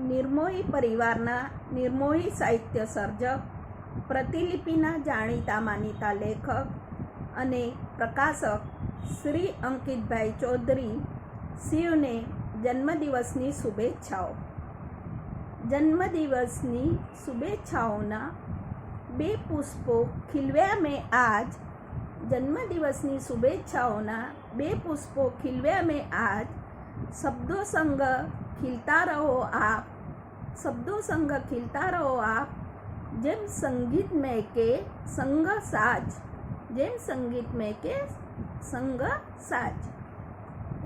નિર્મોહી પરિવારના નિર્મોહી સાહિત્ય સર્જક, પ્રતિલિપિના જાણીતા માનીતા લેખક અને પ્રકાશક શ્રી અંકિતભાઈ ચૌધરી, શિવને જન્મદિવસની શુભેચ્છાઓ. જન્મદિવસની શુભેચ્છાઓના બે પુષ્પો ખીલવ્યા મેં આજ. જન્મદિવસની શુભેચ્છાઓના બે પુષ્પો ખીલવ્યા મેં આજ. શબ્દો સંગ ખીલતા રહો આપ, શબ્દો સંગ ખીલતા રહો આપ, જેમ સંગીત મેં કે સંગ સાજ, જેમ સંગીત મેં કે સંગ સાજ.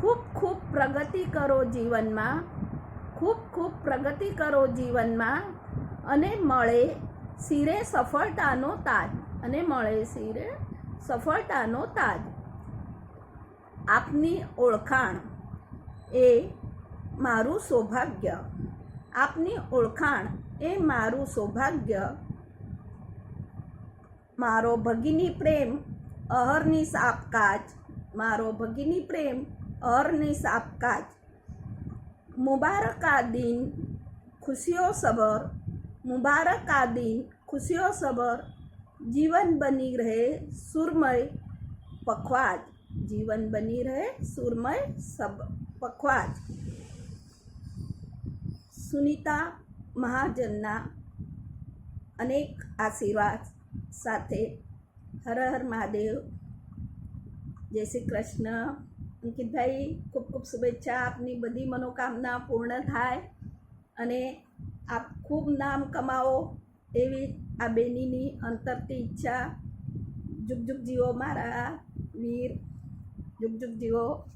ખૂબ ખૂબ પ્રગતિ કરો જીવનમાં, ખૂબ ખૂબ પ્રગતિ કરો જીવનમાં, અને મળે શિરે સફળતાનો તાજ, અને મળે શિરે સફળતાનો તાજ. આપની ઓળખાણ એ મારું સૌભાગ્ય. આપની ઓળખાણ એ મારું સૌભાગ્ય. મારો ભગીની પ્રેમ, અહરની સાપકાજ મારો ભગીની પ્રેમ, અહરની સાપકાજ મુબારકા દિન ખુશીઓ સબર. મુબારકા દિન ખુશીઓ સબર. જીવન બની રહે સુરમય પખવાજ. જીવન બની રહે સુરમય સબ, પખવાજ. સુનિતા મહાજનના અનેક આશીર્વાદ સાથે હર હર મહાદેવ. જય શ્રી કૃષ્ણ. અંકિતભાઈ, ખૂબ ખૂબ શુભેચ્છા. આપની બધી મનોકામના પૂર્ણ થાય અને આપ ખૂબ નામ કમાવો એવી આ બેનીની અંતરથી ઈચ્છા. જુગ જુગ જીવો મારા વીર. જુગ જુગ જીવો.